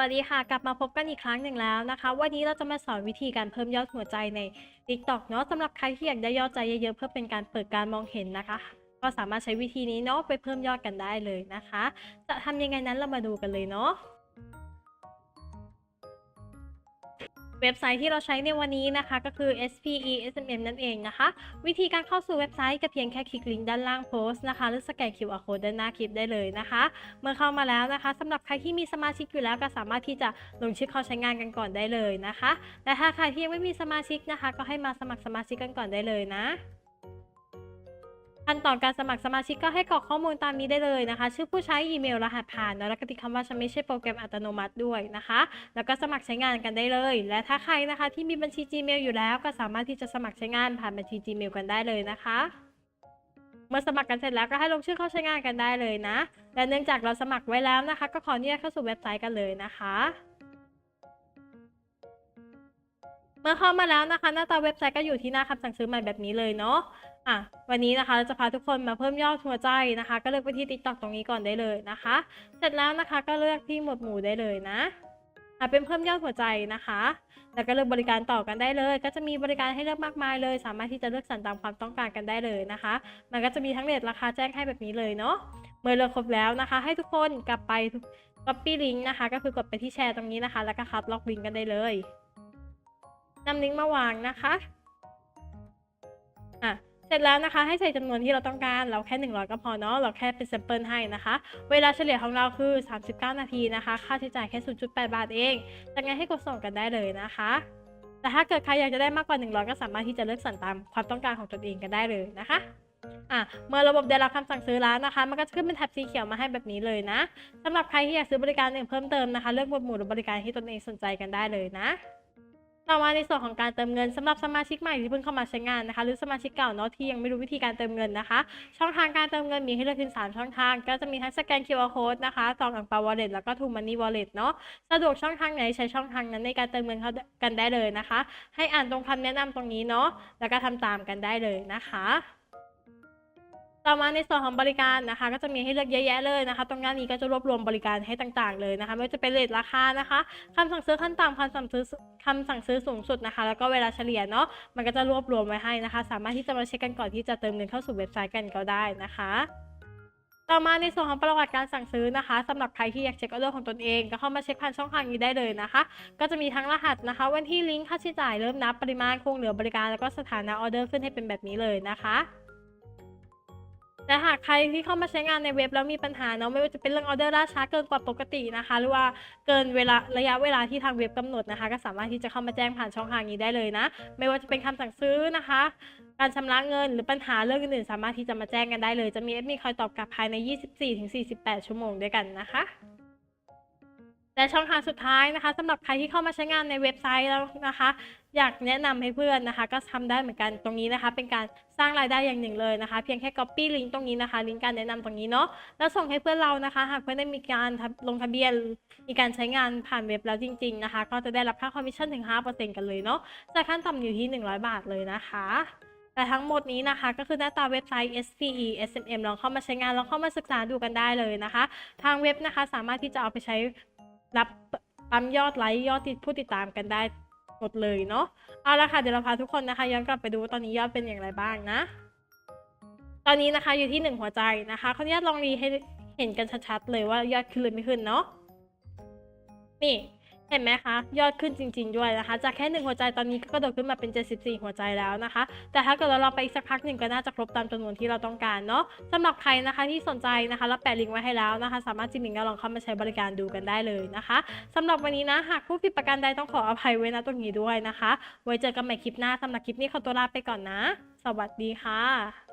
วัสดีค่ะ กลับมาพบกันอีกครั้งหนึ่งแล้วนะคะ วันนี้เราจะมาสอนวิธีการเพิ่มยอดหัวใจใน TikTok เนาะสำหรับใครที่อยากได้ยอดใจเยอะๆเพื่อเป็นการเปิดการมองเห็นนะคะ ก็สามารถใช้วิธีนี้เนาะไปเพิ่มยอดกันได้เลยนะคะ จะทำยังไงนั้นเรามาดูกันเลยเนาะ เว็บไซต์ที่เราใช้ในวันนี้นะคะ ก็คือ SPE SMM นั่นเองนะคะ วิธีการเข้าสู่เว็บไซต์ก็เพียงแค่คลิกลิงก์ด้านล่างโพสต์นะคะ หรือสแกน QR code ด้านหน้าคลิปได้เลยนะคะ เมื่อเข้ามาแล้วนะคะสำหรับใครที่มีสมาชิกอยู่แล้วก็สามารถที่จะลงชื่อเข้าใช้งานกันก่อนได้เลยนะคะ แต่ถ้าใครที่ยังไม่มีสมาชิกนะคะ ก็ให้มาสมัครสมาชิกกันก่อนได้เลยนะ ขั้นตอนการสมัครสมาชิกก็ให้กรอกข้อมูลตามนี้ได้เลยนะคะ ชื่อผู้ใช้อีเมลรหัสผ่านแล้วก็ติดคำว่าฉันไม่ใช่โปรแกรมอัตโนมัติด้วยนะคะ แล้วก็สมัครใช้งานกันได้เลย และถ้าใครนะคะที่มีบัญชี Gmail อยู่แล้ว ก็สามารถที่จะสมัครใช้งานผ่านบัญชี Gmail กันได้เลยนะคะเมื่อสมัครกันเสร็จแล้วก็ให้ลงชื่อเข้าใช้งานกันได้เลยนะ และเนื่องจากเราสมัครไว้แล้วนะคะ ก็ขออนุญาตเข้าสู่เว็บไซต์กันเลยนะคะ เมื่อเข้ามาแล้วนะคะ หน้าตาเว็บไซต์ก็อยู่ที่หน้าคำสั่งซื้อใหม่แบบนี้เลยเนาะอะวันนี้นะคะเราจะพาทุกคนมาเพิ่มยอดหัวใจนะคะ ก็เลือกไปที่ TikTok ตรงนี้ก่อนได้เลยนะคะ เสร็จแล้วนะคะก็เลือกที่หมวดหมู่ได้เลยนะอะเป็นเพิ่มยอดหัวใจนะคะ แล้วก็เลือกบริการต่อกันได้เลย ก็จะมีบริการให้เลือกมากมายเลย สามารถที่จะเลือกสรรตามความต้องการกันได้เลยนะคะ มันก็จะมีทั้งเรทราคาแจ้งให้แบบนี้เลยเนาะเมื่อเลือกครบแล้วนะคะ ให้ทุกคนกลับไป copy link นะคะ ก็คือกดไปที่แชร์ตรงนี้นะคะ แล้วก็คัดล็อกลิงก์กันได้เลย นำลิงก์มาวางนะคะอะเสร็จแล้วนะคะให้ใส่จำนวนที่เราต้องการเราแค่ 100 ก็พอเนาะเราแค่เป็น sample ให้นะคะ เวลาเฉลี่ยของเราคือ 39 นาทีนะคะ ค่าใช้จ่ายแค่ 0.8 บาทเองจากนั้นให้กดส่งกันได้เลยนะคะ แต่ถ้าเกิดใครอยากจะได้มากกว่า 100 ก็สามารถที่จะเลือกสรรตามความต้องการของตนเองกันได้เลยนะคะอะเมื่อระบบได้รับคำสั่งซื้อแล้วนะคะ มันก็จะขึ้นเป็นแท็บสีเขียวมาให้แบบนี้เลยนะสำหรับใครที่อยากซื้อบริการอื่นเพิ่มเติมนะคะ เลือกหมวดหมู่หรือบริการที่ตนเองสนใจกันได้เลยนะ ต่อมาในส่วนของการเติมเงินสำหรับสมาชิกใหม่ที่เพิ่งเข้ามาใช้งานนะคะ หรือสมาชิกเก่าเนาะที่ยังไม่รู้วิธีการเติมเงินนะคะ ช่องทางการเติมเงินมีให้เลือกถึง 3 ช่องทาง ก็จะมีทั้งสแกน QR code นะคะซองอังเปาวอลเล็ตแล้วก็ทูมันนี่วอลเล็ตเนาะสะดวกช่องทางไหนใช้ช่องทางนั้นในการเติมเงินเขากันได้เลยนะคะ ให้อ่านตรงคำแนะนำตรงนี้เนาะแล้วก็ทำตามกันได้เลยนะคะ ต่อมาในส่วนของบริการนะคะ ก็จะมีให้เลือกเยอะแยะเลยนะคะ ตรงหน้านี้ก็จะรวบรวมบริการให้ต่างๆเลยนะคะ ไม่ว่าจะเป็นเรทราคานะคะคำสั่งซื้อขั้นต่ำคำสั่งซื้อคำสั่งซื้อสูงสุดนะคะ แล้วก็เวลาเฉลี่ยเนาะมันก็จะรวบรวมไว้ให้นะคะ สามารถที่จะมาเช็คกันก่อนที่จะเติมเงินเข้าสู่เว็บไซต์กันก็ได้นะคะต่อมาในส่วนของประวัติการสั่งซื้อนะคะสำหรับใครที่อยากเช็คออเดอร์ของตนเองก็เข้ามาเช็คผ่านช่องทางนี้ได้เลยนะคะ ก็จะมีทั้งรหัสนะคะ วันที่ลิงก์ค่าใช้จ่ายเริ่มนับปริมาณคงเหลือบริการแล้วก็สถานะออเดอร์ขึ้นให้เป็นแบบนี้เลยนะคะ แต่หากใครที่เข้ามาใช้งานในเว็บแล้วมีปัญหาเนาะไม่ว่าจะเป็นเรื่องออเดอร์ล่าช้าเกินกว่าปกตินะคะ หรือว่าเกินเวลาระยะเวลาที่ทางเว็บกำหนดนะคะ ก็สามารถที่จะเข้ามาแจ้งผ่านช่องทางนี้ได้เลยนะ ไม่ว่าจะเป็นคำสั่งซื้อนะคะ การชำระเงินหรือปัญหาเรื่องอื่นๆสามารถที่จะมาแจ้งกันได้เลย จะมีเอดมินคอยตอบกลับภายใน 24-48 ชั่วโมงด้วยกันนะคะและช่องทางสุดท้ายนะคะสำหรับใครที่เข้ามาใช้งานในเว็บไซต์แล้วนะคะ อยากแนะนำให้เพื่อนนะคะ ก็ทำได้เหมือนกันตรงนี้นะคะ เป็นการสร้างรายได้อย่างหนึ่งเลยนะคะ เพียงแค่ copy ลิงก์ตรงนี้นะคะ ลิงก์การแนะนำตรงนี้เนาะแล้วส่งให้เพื่อนเรานะคะ หากเพื่อนได้มีการลงทะเบียนมีการใช้งานผ่านเว็บแล้วจริง ๆนะคะ ก็จะได้รับค่าคอมมิชชั่นถึง 5%กันเลยเนาะจากขั้นต่ำอยู่ที่ 100 บาทเลยนะคะแต่ทั้งหมดนี้นะคะก็คือหน้าตาเว็บไซต์ SPE SMM ลองเข้ามาใช้งานลองเข้ามาศึกษาดูกันได้เลยนะคะ ทางเว็บนะคะสามารถที่จะเอาไปใช้รับปั๊มยอดไลค์ยอดติดผู้ติดตามกันได้ หมดเลยเนาะเอาละค่ะเดี๋ยวเราพาทุกคนนะคะย้อนกลับไปดูว่าตอนนี้ยอดเป็นอย่างไรบ้างนะ ตอนนี้นะคะอยู่ที่หนึ่งหัวใจนะคะขออนุญาตลองรีให้เห็นกันชัดๆเลยว่ายอดขึ้นหรือไม่ขึ้นเนาะนี่ เห็นไหมคะ ยอดขึ้นจริง ๆด้วยนะคะ จากแค่หนึ่งหัวใจตอนนี้ก็กระโดดขึ้นมาเป็น 74 หัวใจแล้วนะคะ แต่ถ้าเกิดเรารอไปอีกสักพักหนึ่งก็น่าจะครบตามจำนวนที่เราต้องการเนาะสำหรับใครนะคะที่สนใจนะคะเราแปะลิงก์ไว้ให้แล้วนะคะ สามารถจิ้มลิงก์แล้วลองเข้ามาใช้บริการดูกันได้เลยนะคะสำหรับวันนี้นะหากผู้ผิดประการใดต้องขออภัยไว้นะตรงนี้ด้วยนะคะ ไว้เจอกันใหม่คลิปหน้าสำหรับคลิปนี้ขอตัวลาไปก่อนนะ สวัสดีค่ะ